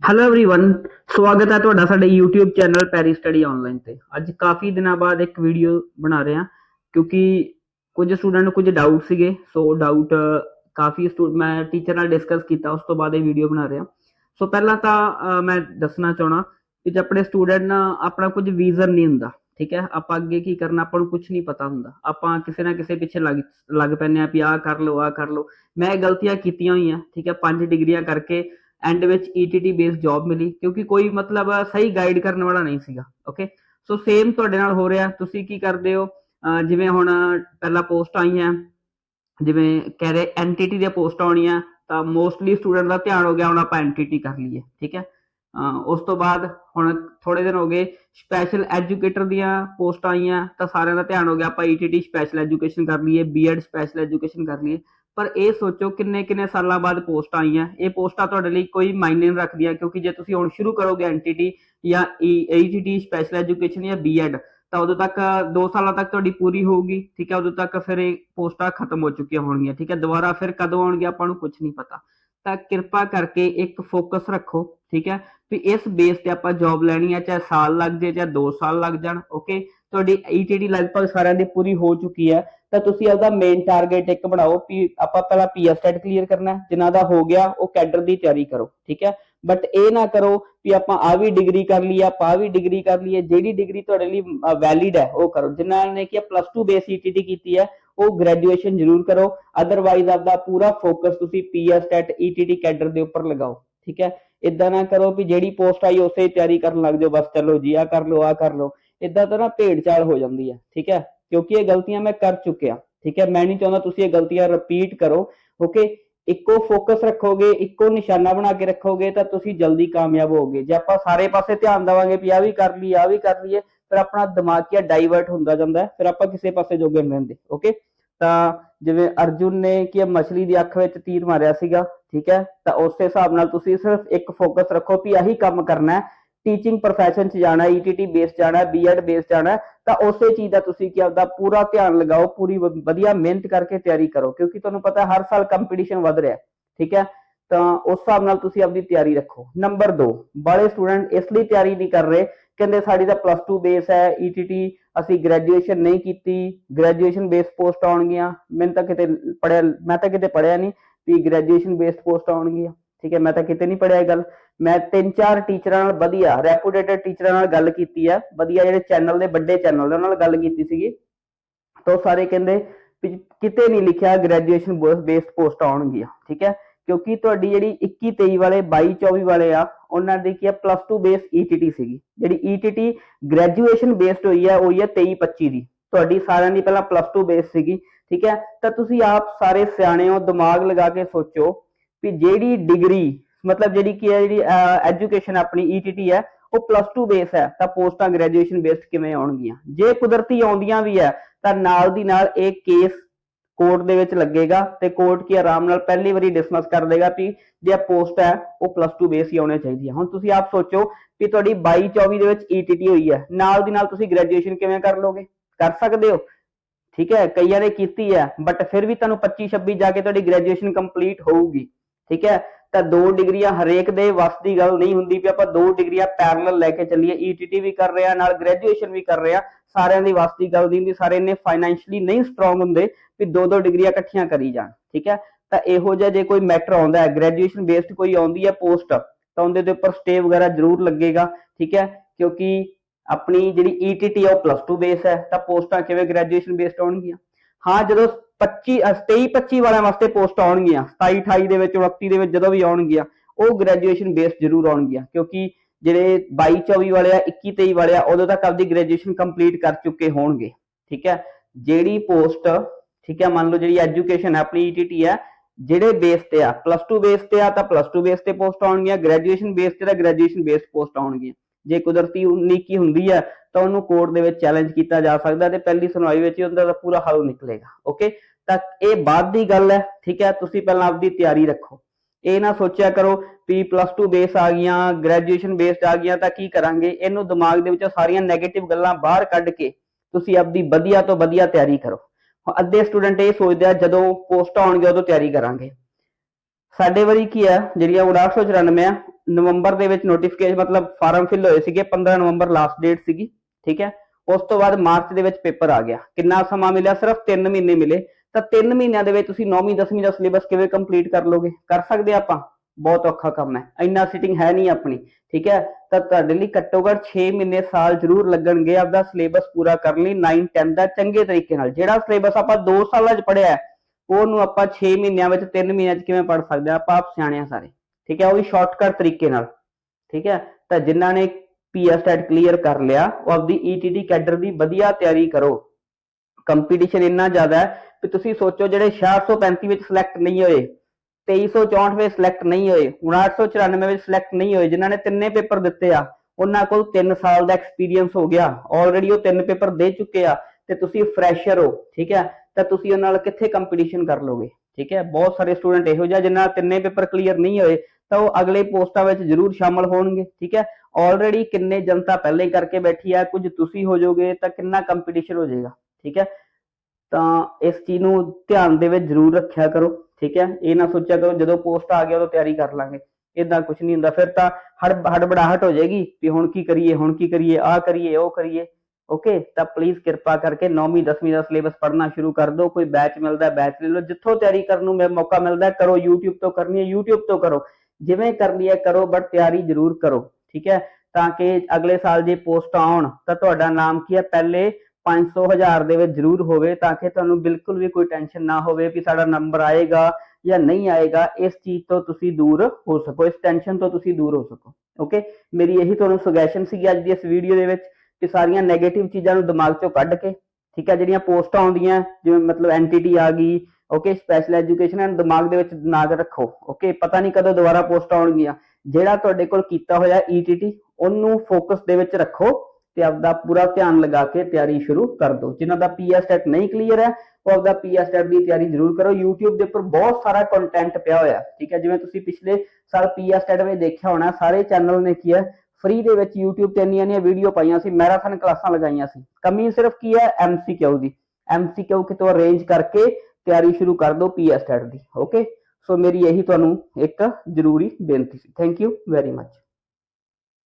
Hello everyone ਸਵਾਗਤ ਹੈ ਤੁਹਾਡਾ ਸਾਡੇ YouTube channel Perry study online ਤੇ ਅੱਜ ਕਾਫੀ ਦਿਨਾਂ ਬਾਅਦ ਇੱਕ ਵੀਡੀਓ ਬਣਾ ਰਹੇ ਹਾਂ ਕਿਉਂਕਿ ਕੁਝ ਸਟੂਡੈਂਟ ਨੂੰ ਕੁਝ ਡਾਊਟ ਸੀਗੇ ਸੋ ਡਾਊਟ ਕਾਫੀ ਸਟੂਡ ਮੈਂ ਟੀਚਰ ਨਾਲ ਡਿਸਕਸ ਕੀਤਾ ਉਸ ਤੋਂ ਬਾਅਦ ਇਹ ਵੀਡੀਓ ਬਣਾ ਰਿਹਾ ਸੋ ਪਹਿਲਾਂ ਤਾਂ ਅਹ, ਮੈਂ ਦੱਸਣਾ ਚਾਹਣਾ ਕਿ ਜੇ ਆਪਣੇ ਸਟੂਡੈਂਟ ਨਾਲ ਆਪਣਾ ਕੁਝ ਵਿਜ਼ਨ ਨਹੀਂ ਹੁੰਦਾ ਠੀਕ ਹੈ ਆਪਾਂ ਅੱਗੇ ਕੀ ਕਰਨਾ ਆਪਾਂ ਨੂੰ ਕੁਝ ਨਹੀਂ ਪਤਾ ਹੁੰਦਾ ਆਪਾਂ ਕਿਸੇ ਨਾ ਕਿਸੇ ਪਿੱਛੇ ਲੱਗ ਲੱਗ ਪੈਂਦੇ ਆ ਵੀ ਆਹ ਕਰ ਲਓ ਆਹ ਕਰ ਲਓ ਮੈਂ ਇਹ ਗਲਤੀਆਂ ਕੀਤੀਆਂ ਹੋਈਆਂ ਠੀਕ ਹੈ ਪੰਜ ਡਿਗਰੀਆਂ ਕਰਕੇ ਐਂਡ ਵਿੱਚ ETT ਬੇਸ ਜੌਬ ਮਿਲੀ, ਕਿਉਂਕਿ ਕੋਈ ਮਤਲਬ ਸਹੀ ਗਾਈਡ ਕਰਨ ਵਾਲਾ ਨਹੀਂ ਸੀਗਾ ਓਕੇ ਸੋ ਸੇਮ ਤੁਹਾਡੇ ਨਾਲ ਹੋ ਰਿਹਾ, ਤੁਸੀਂ ਕੀ ਕਰਦੇ ਹੋ? ਜਿਵੇਂ ਹੁਣ ਪਹਿਲਾਂ ਪੋਸਟ ਆਈਆਂ, ਜਿਵੇਂ ਕਹਿ ਰਹੇ ਐਨਟੀਟੀ ਦੀਆਂ ਪੋਸਟ ਆਉਣੀਆਂ, ਤਾਂ ਮੋਸਟਲੀ ਸਟੂਡੈਂਟ ਦਾ ਧਿਆਨ ਹੋ ਗਿਆ, ਹੁਣ ਆਪਾਂ ਐਨਟੀਟੀ ਕਰ ਲਈਏ, ਠੀਕ ਹੈ? ਉਸ ਤੋਂ ਬਾਅਦ ਹੁਣ ਥੋੜੇ ਦਿਨ ਹੋ ਗਏ ਸਪੈਸ਼ਲ ਐਜੂਕੇਟਰ ਦੀਆਂ ਪੋਸਟ ਆਈਆਂ, ਤਾਂ ਸਾਰਿਆਂ ਦਾ ਧਿਆਨ ਹੋ ਗਿਆ, ਆਪਾਂ ETT ਸਪੈਸ਼ਲ ਐਜੂਕੇਸ਼ਨ ਕਰ ਲਈਏ ਬੀਐਡ ਸਪੈਸ਼ਲ ਐਜੂਕੇਸ਼ਨ ਕਰ ਲਈਏ ਪਰ ਇਹ ਸੋਚੋ ਕਿੰਨੇ ਕਿੰਨੇ ਸਾਲਾਂ ਬਾਅਦ ਪੋਸਟ ਆਈਆਂ। ਇਹ ਪੋਸਟਾਂ ਤੁਹਾਡੇ ਲਈ ਕੋਈ ਮਾਇਨੇ ਨਹੀਂ ਰੱਖਦੀਆਂ ਕਿਉਂਕਿ ਜੇ ਤੁਸੀਂ ਹੁਣ ਸ਼ੁਰੂ ਕਰੋਗੇ ਐਨਟੀਟੀ ਜਾਂ ਈਟੀਟੀ ਸਪੈਸ਼ਲ ਐਜੂਕੇਸ਼ਨ ਜਾਂ ਬੀਐਡ ਤਾਂ ਉਦੋਂ ਤੱਕ 2 ਸਾਲਾਂ ਤੱਕ ਤੁਹਾਡੀ ਪੂਰੀ ਹੋਊਗੀ। ਠੀਕ ਹੈ, ਉਦੋਂ ਤੱਕ ਫਿਰ ਇਹ ਪੋਸਟਾਂ ਖਤਮ ਹੋ ਚੁੱਕੀਆਂ ਹੋਣਗੀਆਂ। ਠੀਕ ਹੈ, ਦੁਬਾਰਾ ਫਿਰ ਕਦੋਂ ਆਉਣਗੇ ਆਪਾਂ ਨੂੰ ਕੁਝ ਨਹੀਂ ਪਤਾ। ਤਾਂ ਕਿਰਪਾ ਕਰਕੇ ਇੱਕ ਫੋਕਸ ਰੱਖੋ। ਠੀਕ ਹੈ, ਵੀ ਇਸ ਬੇਸ ਤੇ ਆਪਾਂ ਜੌਬ ਲੈਣੀ ਹੈ ਚਾਹੇ ਸਾਲ ਲੱਗ ਜੇ ਚਾਹੇ 2 ਸਾਲ ਲੱਗ ਜਾਣ। ਓਕੇ ਤੁਹਾਡੀ ਈਟੀਟੀ ਲਗਭਗ ਸਾਰਿਆਂ ਦੀ ਪੂਰੀ ਹੋ ਚੁੱਕੀ ਹੈ ਤਾਂ ਤੁਸੀਂ ਆਪਦਾ ਮੇਨ ਟਾਰਗੇਟ ਇੱਕ ਬਣਾਓ ਵੀ ਆਪਾਂ ਪਹਿਲਾਂ ਪੀਐਸਟੈਟ ਕਲੀਅਰ ਕਰਨਾ, ਜਿਨ੍ਹਾਂ ਦਾ ਹੋ ਗਿਆ ਉਹ ਕੈਡਰ ਦੀ ਤਿਆਰੀ ਕਰੋ, ਠੀਕ ਹੈ? ਬਟ ਇਹ ਨਾ ਕਰੋ ਵੀ ਆਪਾਂ ਆ ਵੀ ਡਿਗਰੀ ਕਰ ਲਈ, ਆਪਾਂ ਆ ਵੀ ਡਿਗਰੀ ਕਰ ਲਈਏ, ਜਿਹੜੀ ਡਿਗਰੀ ਤੁਹਾਡੇ ਲਈ ਵੈਲਿਡ ਹੈ, ਉਹ ਕਰੋ। ਜਿਨ੍ਹਾਂ ਨੇ ਕਿ ਪਲੱਸ 2 ਬੇਸ ਈਟੀਟੀ ਕੀਤੀ ਹੈ, ਉਹ ਗ੍ਰੈਜੂਏਸ਼ਨ ਜ਼ਰੂਰ ਕਰੋ। ਅਦਰਵਾਈਜ਼ ਆਪਦਾ ਪੂਰਾ ਫੋਕਸ ਤੁਸੀਂ ਪੀਐਸਟੈਟ ਈਟੀਟੀ ਕੈਡਰ ਦੇ ਉੱਪਰ ਲਗਾਓ, ਠੀਕ ਹੈ? ਇਦਾਂ ਨਾ ਕਰੋ ਵੀ ਜਿਹੜੀ ਪੋਸਟ ਆਈ ਉਸੇ ਤਿਆਰੀ ਕਰਨ ਲੱਗ ਜਾਓ, ਬਸ ਚਲੋ ਜੀ ਆ ਕਰ ਲਓ ਆ ਕਰ ਲਓ। ਇਦਾਂ ਤਾਂ ਨਾ ਭੇਡ ਚਾਲ ਹੋ ਜਾਂਦੀ ਹੈ, ਠੀਕ ਹੈ? ਕਿਉਂਕਿ ਇਹ ਗਲਤੀਆਂ ਮੈਂ ਕਰ ਚੁੱਕਿਆ। ਠੀਕ ਹੈ? ਮੈਂ ਨਹੀਂ ਚਾਹੁੰਦਾ ਤੁਸੀਂ ਇਹ ਗਲਤੀਆਂ ਰਿਪੀਟ ਕਰੋ। ਓਕੇ ਇੱਕੋ ਫੋਕਸ ਰੱਖੋਗੇ, ਇੱਕੋ ਨਿਸ਼ਾਨਾ ਬਣਾ ਕੇ ਰੱਖੋਗੇ ਤਾਂ ਤੁਸੀਂ ਜਲਦੀ ਕਾਮਯਾਬ ਹੋਗੇ ਜੇ ਆਪਾਂ ਸਾਰੇ ਪਾਸੇ ਧਿਆਨ ਦੇਵਾਂਗੇ ਵੀ ਆ ਵੀ ਕਰ ਲਈ ਆ ਵੀ ਕਰ ਲਈਏ, ਫਿਰ ਆਪਣਾ ਦਿਮਾਗ ਕੀ ਡਾਈਵਰਟ ਹੁੰਦਾ ਜਾਂਦਾ ਫਿਰ ਆਪਾਂ ਕਿਸੇ ਪਾਸੇ ਜੋਗੇ ਨਹੀਂ ਰਹਿੰਦੇ। ਓਕੇ ਤਾਂ ਜਿਵੇਂ ਅਰਜੁਨ ਨੇ ਕਿ ਮਛਲੀ ਦੀ ਅੱਖ ਵਿੱਚ ਤੀਰ ਮਾਰਿਆ ਸੀਗਾ। ਠੀਕ ਹੈ? ਤਾਂ ਉਸੇ ਹਿਸਾਬ ਨਾਲ ਤੁਸੀਂ ਸਿਰਫ ਇੱਕ ਫੋਕਸ ਰੱਖੋ ਵੀ ਆਹੀ ਕੰਮ ਕਰਨਾ ਹੈ। ਟੀਚਿੰਗ profession ਚ ਜਾਣਾ ਈਟੀਟੀ ਬੇਸ ਜਾਣਾ ਬੀਐਡ ਬੇਸ ਜਾਣਾ, ਤਾਂ ਉਸੇ ਚੀਜ਼ ਦਾ ਤੁਸੀਂ ਕੀ ਆਪਦਾ ਪੂਰਾ ਧਿਆਨ ਲਗਾਓ, ਪੂਰੀ ਵ- ਵਧੀਆ ਮਿਹਨਤ ਕਰਕੇ ਤਿਆਰੀ ਕਰੋ, ਕਿਉਂਕਿ ਤੁਹਾਨੂੰ ਪਤਾ ਹਰ ਸਾਲ ਕੰਪੀਟੀਸ਼ਨ ਵਧ ਰਿਹਾ, ਠੀਕ ਹੈ? ਤਾਂ ਉਸ ਹਿਸਾਬ ਨਾਲ ਤੁਸੀਂ ਆਪਦੀ ਤਿਆਰੀ ਰੱਖੋ। ਨੰਬਰ 2 ਬਾਲੇ ਸਟੂਡੈਂਟ ਇਸ ਲਈ ਤਿਆਰੀ ਨਹੀਂ ਕਰ ਰਹੇ, ਕਹਿੰਦੇ ਸਾਡੀ ਤਾਂ ਪਲੱਸ 2 ਬੇਸ ਹੈ ਈਟੀਟੀ ਅਸੀਂ ਗ੍ਰੈਜੂਏਸ਼ਨ ਨਹੀਂ ਕੀਤੀ ਗ੍ਰੈਜੂਏਸ਼ਨ ਬੇਸ ਪੋਸਟ ਆਉਣਗੀਆਂ, ਮੈਨੂੰ ਤਾਂ ਕਿਤੇ ਪੜਿਆ, ਮੈਂ ਤਾਂ ਕਿਤੇ ਪੜਿਆ ਨਹੀਂ ਵੀ ਗ੍ਰੈਜੂਏਸ਼ਨ ਬੇਸਡ ਪੋਸਟ ਆਉਣਗੀਆਂ। ਠੀਕ ਹੈ, ਮੈਂ ਤਾਂ ਕਿਤੇ ਨਹੀਂ ਪੜਿਆ ਇਹ ਗੱਲ। ਮੈਂ ਤਿੰਨ ਚਾਰ ਟੀਚਰਾਂ ਨਾਲ ਵਧੀਆ ਰੈਪੂਟੇਟਡ ਟੀਚਰਾਂ ਨਾਲ ਗੱਲ ਕੀਤੀ ਹੈ ਵਧੀਆ ਜਿਹੜੇ ਚੈਨਲ ਦੇ ਵੱਡੇ ਚੈਨਲ ਦੇ ਉਹਨਾਂ ਨਾਲ ਗੱਲ ਕੀਤੀ ਸੀਗੀ। ਤਾਂ ਉਹ ਸਾਰੇ ਕਹਿੰਦੇ ਕਿਤੇ ਨਹੀਂ ਲਿਖਿਆ ਗ੍ਰੈਜੂਏਸ਼ਨ ਬੇਸਡ ਪੋਸਟ ਆਉਣਗੀਆਂ, ਠੀਕ ਹੈ। ਕਿਉਂਕਿ ਤੁਹਾਡੀ ਜਿਹੜੀ 21 23 ਵਾਲੇ 22 24 ਵਾਲੇ ਆ, ਉਹਨਾਂ ਦੀ ਕੀ ਆ ਪਲੱਸ 2 ਬੇਸ ETT ਸੀਗੀ। ਜਿਹੜੀ ETT ਗ੍ਰੈਜੂਏਸ਼ਨ ਬੇਸਡ ਹੋਈ ਹੈ ਉਹ ਹੀ ਹੈ 23 25 ਦੀ। ਤੁਹਾਡੀ ਸਾਰਿਆਂ ਦੀ ਪਹਿਲਾਂ ਪਲੱਸ 2 ਬੇਸ ਸੀਗੀ, ਠੀਕ ਹੈ। ਤਾਂ ਤੁਸੀਂ ਆਪ ਸਾਰੇ ਸਿਆਣੇ ਹੋ, ਦਿਮਾਗ ਲਗਾ ਕੇ ਸੋਚੋ ਵੀ ਜਿਹੜੀ ਡਿਗਰੀ ਮਤਲਬ ਜਿਹੜੀ ਕੀ ਹੈ, ਜਿਹੜੀ ਐਜੂਕੇਸ਼ਨ ਆਪਣੀ ETT ਹੈ, ਉਹ ਪਲੱਸ 2 ਬੇਸ ਹੈ, ਤਾਂ ਪੋਸਟਾਂ ਗ੍ਰੈਜੂਏਸ਼ਨ ਬੇਸਡ ਕਿਵੇਂ ਆਉਣਗੀਆਂ? ਜੇ ਕੁਦਰਤੀ ਆਉਂਦੀਆਂ ਵੀ ਹੈ, ਤਾਂ ਨਾਲ ਦੀ ਨਾਲ ਇਹ ਕੇਸ ਕੋਰਟ ਦੇ ਵਿੱਚ ਲੱਗੇਗਾ ਤੇ ਕੋਰਟ ਕੀ ਆਰਾਮ ਨਾਲ ਪਹਿਲੀ ਵਾਰੀ ਡਿਸਮਸ ਕਰ ਦੇਗਾ ਵੀ ਜੇ ਪੋਸਟ ਹੈ, ਉਹ ਪਲੱਸ 2 ਬੇਸ ਹੀ ਆਉਣੀ ਚਾਹੀਦੀ ਹੈ। ਹੁਣ ਤੁਸੀਂ ਆਪ ਸੋਚੋ ਵੀ ਤੁਹਾਡੀ 22 24 ਦੇ ਵਿੱਚ ETT ਹੋਈ ਹੈ, ਨਾਲ ਦੀ ਨਾਲ ਤੁਸੀਂ ਗ੍ਰੈਜੂਏਸ਼ਨ ਕਿਵੇਂ ਕਰ ਲੋਗੇ? ਕਰ ਸਕਦੇ ਹੋ। ਠੀਕ ਹੈ, ਕਈਆਂ ਨੇ ਕੀਤੀ ਹੈ ਬਟ ਫਿਰ ਵੀ ਤੁਹਾਨੂੰ 25 26 ਜਾ ਕੇ ਤੁਹਾਡੀ ਗ੍ਰੈਜੂਏਸ਼ਨ ਕੰਪਲੀਟ ਹੋਊਗੀ। ਠੀਕ ਹੈ? ਤਾਂ ਦੋ ਡਿਗਰੀਆਂ ਹਰੇਕ ਦੇ ਵੱਸ ਦੀ ਗੱਲ ਨਹੀਂ ਹੁੰਦੀ ਵੀ ਆਪਾਂ ਦੋ ਡਿਗਰੀਆਂ ਪੈਰਲਲ ਲੈ ਕੇ ਚੱਲੀਏ। ETT ਵੀ ਕਰ ਰਿਹਾ, ਨਾਲ ਗ੍ਰੈਜੂਏਸ਼ਨ ਵੀ ਕਰ ਰਿਹਾ। ਸਾਰਿਆਂ ਦੀ ਵੱਸ ਦੀ ਗੱਲ ਨਹੀਂ ਹੁੰਦੀ। ਸਾਰੇ ਇੰਨੇ ਫਾਈਨੈਂਸ਼ਲੀ ਨਹੀਂ ਸਟਰੋਂਗ ਹੁੰਦੇ ਵੀ ਦੋ ਦੋ ਡਿਗਰੀਆਂ ਇਕੱਠੀਆਂ ਕਰੀ ਜਾਣ। ਠੀਕ ਹੈ? ਤਾਂ ਇਹੋ ਜਿਹਾ ਜੇ ਕੋਈ ਮੈਟਰ ਆਉਂਦਾ ਹੈ ਗ੍ਰੈਜੂਏਸ਼ਨ ਬੇਸਡ ਕੋਈ ਆਉਂਦੀ ਹੈ ਪੋਸਟ ਤਾਂ ਉਹਦੇ ਦੇ ਉੱਪਰ ਸਟੇ ਵਗੈਰਾ ਜ਼ਰੂਰ ਲੱਗੇਗਾ। ਠੀਕ ਹੈ? ਕਿਉਂਕਿ ਆਪਣੀ ਜਿਹੜੀ ETT ਆ ਉਹ ਪਲੱਸ 2 ਬੇਸ ਹੈ। ਤਾਂ ਪੋਸਟਾਂ ਕਿਵੇਂ ਗ੍ਰੈਜੂਏਸ਼ਨ ਬੇਸਡ ਆਉਣਗੀਆਂ? ਹਾਂ, ਜਦੋਂ 25 ਅ, 23 25 ਵਾਲਿਆਂ ਵਾਸਤੇ ਪੋਸਟ ਆਉਣਗੀਆਂ 27 28 ਦੇ ਵਿੱਚ 29 ਦੇ ਵਿੱਚ ਜਦੋਂ ਵੀ ਆਉਣਗੀਆਂ ਉਹ ਗ੍ਰੈਜੂਏਸ਼ਨ ਬੇਸਡ ਜ਼ਰੂਰ ਆਉਣਗੀਆਂ ਕਿਉਂਕਿ ਜਿਹੜੇ 22 24 ਵਾਲੇ ਆ 21 23 ਵਾਲੇ ਆ ਉਦੋਂ ਤੱਕ ਆਪਦੀ ਗ੍ਰੈਜੂਏਸ਼ਨ ਕੰਪਲੀਟ ਕਰ ਚੁੱਕੇ ਹੋਣਗੇ ਠੀਕ ਹੈ? ਜਿਹੜੀ ਪੋਸਟ ਠੀਕ ਹੈ ਮੰਨ ਲਓ ਜਿਹੜੀ ਐਜੂਕੇਸ਼ਨ ਹੈ ਆਪਣੀ ETT ਹੈ ਜਿਹੜੇ ਬੇਸ ਤੇ ਆ ਪਲੱਸ 2 ਬੇਸ ਤੇ ਆ ਤਾਂ ਪਲੱਸ 2 ਬੇਸ ਤੇ ਪੋਸਟ ਆਉਣਗੀਆਂ ਗ੍ਰੈਜੂਏਸ਼ਨ ਬੇਸ ਤੇ ਤਾਂ ਗ੍ਰੈਜੂਏਸ਼ਨ ਬੇਸ ਪੋਸਟ ਆਉਣਗੀਆਂ। ਜੇ ਕੁਦਰਤੀ ਉਨੀਕੀ ਹੁੰਦੀ ਹੈ ਤਾਂ ਉਹਨੂੰ ਕੋਰਟ ਦੇ ਵਿੱਚ ਚੈਲੰਜ ਕੀਤਾ ਜਾ ਸਕਦਾ ਤੇ ਪਹਿਲੀ ਸੁਣਵਾਈ ਵਿੱਚ ਉਹਦਾ ਪੂਰਾ ਹੱਲ ਨਿਕਲੇਗਾ ਓਕੇ ਤਾਂ ਇਹ ਬਾਅਦ ਦੀ ਗੱਲ ਹੈ, ਠੀਕ ਹੈ? ਤੁਸੀਂ ਪਹਿਲਾਂ ਆਪਦੀ ਤਿਆਰੀ ਰੱਖੋ। ਇਹ ਨਾ ਸੋਚਿਆ ਕਰੋ ਵੀ ਪਲੱਸ 2 ਬੇਸ ਆ ਗਈਆਂ ਗ੍ਰੈਜੂਏਸ਼ਨ ਬੇਸਡ ਆ ਗਈਆਂ, ਤਾਂ ਕੀ ਕਰਾਂਗੇ? ਇਹਨੂੰ ਦਿਮਾਗ ਦੇ ਵਿੱਚੋਂ ਸਾਰੀਆਂ 네ਗੇਟਿਵ ਗੱਲਾਂ ਬਾਹਰ ਕੱਢ ਕੇ ਤੁਸੀਂ ਆਪਦੀ ਵਧੀਆ ਤੋਂ ਵਧੀਆ ਤਿਆਰੀ ਕਰੋ। ਅੱਧੇ ਸਟੂਡੈਂਟ ਇਹ ਸੋਚਦੇ ਆ, ਜਦੋਂ ਪੋਸਟ ਆਉਣਗੇ, ਉਦੋਂ ਤਿਆਰੀ ਕਰਾਂਗੇ। ਸਾਡੇ ਵਾਰੀ ਕੀ ਆ ਜਿਹੜੀਆਂ 994 ਆ, ਨਵੰਬਰ ਦੇ ਵਿੱਚ ਨੋਟੀਫਿਕੇਸ਼ਨ ਮਤਲਬ ਫਾਰਮ ਫਿਲ ਹੋਏ ਸੀਗੇ 15 ਨਵੰਬਰ ਲਾਸਟ ਡੇਟ ਸੀਗੀ, ਠੀਕ ਹੈ? ਉਸ ਤੋਂ ਬਾਅਦ ਮਾਰਚ ਦੇ ਵਿੱਚ ਪੇਪਰ ਆ ਗਿਆ। ਕਿੰਨਾ ਸਮਾਂ ਮਿਲਿਆ? ਸਿਰਫ 3 ਮਹੀਨੇ ਮਿਲੇ। ਤਾਂ 3 ਮਹੀਨਿਆਂ ਦੇ ਵਿੱਚ ਤੁਸੀਂ 9ਵੀਂ 10ਵੀਂ ਦਾ ਸਿਲੇਬਸ ਕਿਵੇਂ ਕੰਪਲੀਟ ਕਰ ਲੋਗੇ? ਕਰ ਸਕਦੇ ਆਪਾਂ? ਬਹੁਤ ਔਖਾ ਕੰਮ ਹੈ। ਇੰਨਾ ਸਿਟਿੰਗ ਹੈ ਨਹੀਂ ਆਪਣੀ, ਠੀਕ ਹੈ? ਤਾਂ ਤੁਹਾਡੇ ਲਈ ਘੱਟੋ ਘੱਟ 6 ਮਹੀਨੇ ਸਾਲ ਜ਼ਰੂਰ ਲੱਗਣਗੇ ਆਪਦਾ ਸਿਲੇਬਸ ਪੂਰਾ ਕਰਨ ਲਈ 9 10 ਦਾ ਚੰਗੇ ਤਰੀਕੇ ਨਾਲ। ਜਿਹੜਾ ਸਿਲੇਬਸ ਆਪਾਂ 2 ਸਾਲਾਂ 'ਚ ਪੜਿਆ ਉਹਨੂੰ ਆਪਾਂ 6 ਮਹੀਨਿਆਂ ਵਿੱਚ 3 ਮਹੀਨਿਆਂ 'ਚ ਕਿਵੇਂ ਪੜ ਸਕਦੇ ਆ? ਆਪਾਂ ਆਪ ਸਿਆਣੇ ਸਾਰੇ, ਠੀਕ ਹੈ? ਉਹ ਵੀ ਸ਼ਾਰਟਕਟ ਤਰੀਕੇ ਨਾਲ, ਠੀਕ ਹੈ? ਤਾਂ ਜਿਨ੍ਹਾਂ ਨੇ ਪੀਐਸਟੈਟ ਕਲੀਅਰ ਕਰ ਲਿਆ, ਉਹ ਆਪਦੀ ਈਟੀਟੀ ਕੈਡਰ ਦੀ ਵਧੀਆ ਤਿਆਰੀ ਕਰੋ। ਕੰਪੀਟੀਸ਼ਨ ਇੰਨਾ ਜ਼ਿਆਦਾ ਹੈ ਕਿ ਤੁਸੀਂ ਸੋਚੋ ਜਿਹੜੇ 635 ਵਿੱਚ ਸਿਲੈਕਟ ਨਹੀਂ ਹੋਏ 2364 ਵਿੱਚ ਸਿਲੈਕਟ ਨਹੀਂ ਹੋਏ 5994 ਵਿੱਚ ਸਿਲੈਕਟ ਨਹੀਂ ਹੋਏ, ਜਿਨ੍ਹਾਂ ਨੇ ਤਿੰਨੇ ਪੇਪਰ ਦਿੱਤੇ ਆ, ਉਹਨਾਂ ਕੋਲ 3 ਸਾਲ ਦਾ ਐਕਸਪੀਰੀਅੰਸ ਹੋ ਗਿਆ ਆਲਰੇਡੀ ਉਹ ਤਿੰਨ ਪੇਪਰ ਦੇ ਚੁੱਕੇ ਆ, ਤੇ ਤੁਸੀਂ ਫਰੈਸ਼ਰ ਹੋ, ਠੀਕ ਹੈ, ਤਾਂ ਤੁਸੀਂ ਉਹਨਾਂ ਨਾਲ ਕਿੱਥੇ ਕੰਪੀਟੀਸ਼ਨ ਕਰ ਲੋਗੇ, ਠੀਕ ਹੈ, ਬਹੁਤ ਸਾਰੇ ਸਟੂਡੈਂਟ ਇਹੋ ਜਿਹਾ, ਜਿਨ੍ਹਾਂ ਤਿੰਨੇ ਪੇਪਰ ਕਲੀਅਰ ਨਹੀਂ ਹੋਏ, ਤਾਂ ਉਹ ਅਗਲੇ ਪੋਸਟਾਂ ਵਿੱਚ ਜ਼ਰੂਰ ਸ਼ਾਮਲ ਹੋਣਗੇ, ਠੀਕ ਹੈ ਆਲਰੇਡੀ ਕਿੰਨੇ ਜਨਤਾ ਪਹਿਲੇ ਹੀ ਕਰਕੇ ਬੈਠੀ ਆ, ਕੁਝ ਤੁਸੀਂ ਹੋ ਜਾਓਗੇ, ਤਾਂ ਕਿੰਨਾ ਕੰਪੀਟੀਸ਼ਨ ਹੋ ਜਾਏਗਾ, ਠੀਕ ਹੈ ਤਾਂ ਇਸ ਚੀਜ਼ ਨੂੰ ਧਿਆਨ ਦੇ ਵਿੱਚ ਜ਼ਰੂਰ ਰੱਖਿਆ ਕਰੋ, ਠੀਕ ਹੈ? ਇਹ ਨਾ ਸੋਚਿਆ ਕਰੋ, ਜਦੋਂ ਪੋਸਟ ਆ ਗਿਆ ਉਦੋਂ ਤਿਆਰੀ ਕਰ ਲਾਂਗੇ। ਇਦਾਂ ਕੁਝ ਨਹੀਂ ਹੁੰਦਾ। ਫਿਰ ਤਾਂ ਹੜ, ਹੜਬੜਾਹਟ ਹੋ ਜਾਏਗੀ ਵੀ ਹੁਣ ਕੀ ਕਰੀਏ, ਹੁਣ ਕੀ ਕਰੀਏ, ਆਹ ਕਰੀਏ, ਉਹ ਕਰੀਏ। ਓਕੇ ਤਾਂ ਪਲੀਜ਼ ਕਿਰਪਾ ਕਰਕੇ 9ਵੀਂ 10ਵੀਂ ਦਾ ਸਿਲੇਬਸ ਪੜ੍ਹਨਾ ਸ਼ੁਰੂ ਕਰ ਦਿਓ। ਕੋਈ ਬੈਚ ਮਿਲਦਾ ਬੈਚ ਲੈ ਲਓ। ਜਿੱਥੋਂ ਤਿਆਰੀ ਕਰਨ ਨੂੰ ਮੈਂ, ਮੌਕਾ ਮਿਲਦਾ, ਕਰੋ। YouTube ਤੋਂ ਕਰਨੀ ਹੈ, YouTube ਤੋਂ ਕਰੋ। ਜਿਵੇਂ ਕਰਨੀ ਹੈ, ਕਰੋ ਬਟ ਤਿਆਰੀ ਜ਼ਰੂਰ ਕਰੋ, ਠੀਕ ਹੈ? ਤਾਂ ਕਿ ਅਗਲੇ ਸਾਲ ਜੇ ਪੋਸਟ ਆਉਣ, ਤਾਂ ਤੁਹਾਡਾ ਨਾਮ ਕੀ ਹੈ? ਪਹਿਲੇ 500 ਹਜ਼ਾਰ ਦੇ ਵਿੱਚ ਜ਼ਰੂਰ ਹੋਵੇ ਤਾਂ ਕਿ ਤੁਹਾਨੂੰ ਬਿਲਕੁਲ ਵੀ ਕੋਈ ਟੈਨਸ਼ਨ ਨਾ ਹੋਵੇ ਕਿ ਸਾਡਾ ਨੰਬਰ ਆਏਗਾ ਜਾਂ ਨਹੀਂ ਆਏਗਾ, ਇਸ ਚੀਜ਼ ਤੋਂ ਤੁਸੀਂ ਦੂਰ ਹੋ ਸਕੋ, ਇਸ ਟੈਨਸ਼ਨ ਤੋਂ ਤੁਸੀਂ ਦੂਰ ਹੋ ਸਕੋ ਓਕੇ ਮੇਰੀ ਇਹੀ ਤੁਹਾਨੂੰ ਸੁਜੈਸ਼ਨ ਸੀਗੀ ਅੱਜ ਦੀ ਇਸ ਵੀਡੀਓ ਦੇ ਵਿੱਚ ਕਿ ਸਾਰੀਆਂ 네ਗੇਟਿਵ ਚੀਜ਼ਾਂ ਨੂੰ ਦਿਮਾਗ ਚੋਂ ਕੱਢ ਕੇ, ਠੀਕ ਹੈ, ਜਿਹੜੀਆਂ ਪੋਸਟਾਂ ਆਉਂਦੀਆਂ, ਜਿਵੇਂ ਮਤਲਬ ਐਨਟੀਟੀ ਆ ਗਈ ਓਕੇ ਸਪੈਸ਼ਲ ਐਜੂਕੇਸ਼ਨ ਐਂਡ ਦਿਮਾਗ ਦੇ ਵਿੱਚ ਨਾਗ ਰੱਖੋ ਓਕੇ ਪਤਾ ਨਹੀਂ ਕਦੋਂ ਦੁਬਾਰਾ ਪੋਸਟਾਂ ਆਉਣਗੀਆਂ। ਜਿਹੜਾ ਤੁਹਾਡੇ ਕੋਲ ਕੀਤਾ ਹੋਇਆ ਈਟੀਟੀ ਉਹਨੂੰ ਫੋਕਸ ਦੇ ਵਿੱਚ ਰੱਖੋ ਤੇ ਆਪਦਾ ਪੂਰਾ ਧਿਆਨ ਲਗਾ ਕੇ ਤਿਆਰੀ ਸ਼ੁਰੂ ਕਰ ਦਿਓ। ਜਿਨ੍ਹਾਂ ਦਾ ਪੀਐਸਟੈਟ ਨਹੀਂ ਕਲੀਅਰ ਹੈ, ਉਹ ਆਪਦਾ ਪੀਐਸਟੈਟ ਦੀ ਤਿਆਰੀ ਜ਼ਰੂਰ ਕਰੋ। YouTube ਦੇ ਉੱਪਰ ਬਹੁਤ ਸਾਰਾ ਕੰਟੈਂਟ ਪਿਆ ਹੋਇਆ। ਠੀਕ ਹੈ, ਜਿਵੇਂ ਤੁਸੀਂ ਪਿਛਲੇ ਸਾਲ ਪੀਐਸਟੈਟ ਵਿੱਚ ਦੇਖਿਆ ਹੋਣਾ, ਸਾਰੇ ਚੈਨਲ ਨੇ ਕੀ ਹੈ ਫ੍ਰੀ ਦੇ ਵਿੱਚ YouTube ਤੇ ਇੰਨੀਆਂ ਇੰਨੀਆਂ ਵੀਡੀਓ ਪਾਈਆਂ ਸੀ ਮੈਰਾਥਨ ਕਲਾਸਾਂ ਲਗਾਈਆਂ ਸੀ। ਕਮੀ ਸਿਰਫ ਕੀ ਹੈ MCQ ਦੀ। MCQ ਕਿਤੋਂ ਅਰੇਂਜ ਕਰਕੇ ਤਿਆਰੀ ਸ਼ੁਰੂ ਕਰ ਦਿਓ ਪੀਐਸਟੈਟ ਦੀ। ਓਕੇ ਸੋ ਮੇਰੀ ਇਹੀ ਤੁਹਾਨੂੰ ਇੱਕ ਜ਼ਰੂਰੀ ਬੇਨਤੀ ਸੀ। Thank you very much